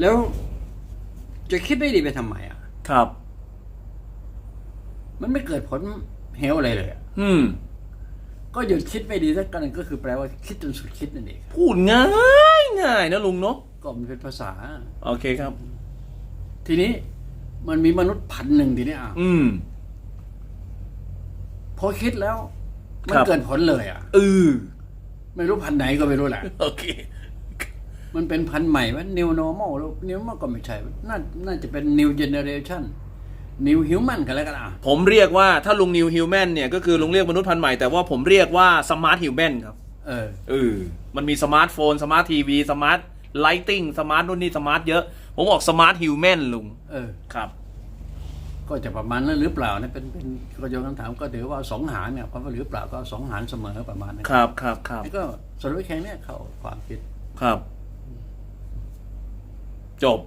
แล้วจะคิดไม่ดีไปทำไมอะ ครับ มันไม่เกิดผลเหวอะไรเลยอะอืม ก็หยุดคิดไม่ดีสักกันก็คือแปลว่าคิดจนสุดคิดนั่นเองพูดง่ายง่ายนะลุงเนาะก็มันเป็นภาษา โอเคครับ ทีนี้มันมีมนุษย์พันหนึ่งทีนี้อะอืม พอคิดแล้ว มันครับ เกิดผลเลยอะเออไม่รู้พันไหนก็ไม่รู้แหละ โอเค มันเป็นพันธุ์ใหม่ว่า new normal แล้ว new normal ก็ไม่ใช่น่าน่าจะเป็น new generation new human กันแล้วกันอะผมเรียกว่าถ้าลุงนิวฮิวแมนเนี่ยก็คือลุงเรียกมนุษย์พันธุ์ใหม่แต่ว่าผมเรียกว่าสมาร์ทฮิวแมนครับ เออเออมันมีสมาร์ทโฟนสมาร์ททีวีสมาร์ทไลติ้งสมาร์ทนู่นนี่สมาร์ทเยอะ ผมบอกสมาร์ทฮิวแมนลุง เออ ครับ ก็จะประมาณนั้นหรือเปล่านะเป็นเป็นก็โยนคำถามก็ถือว่าสองหารเนี่ยความว่าหรือเปล่าก็สองหารเสมอประมาณนั้นครับครับครับนี่ก็สรุปแข่งเนี่ยเขาความคิดครับ จบ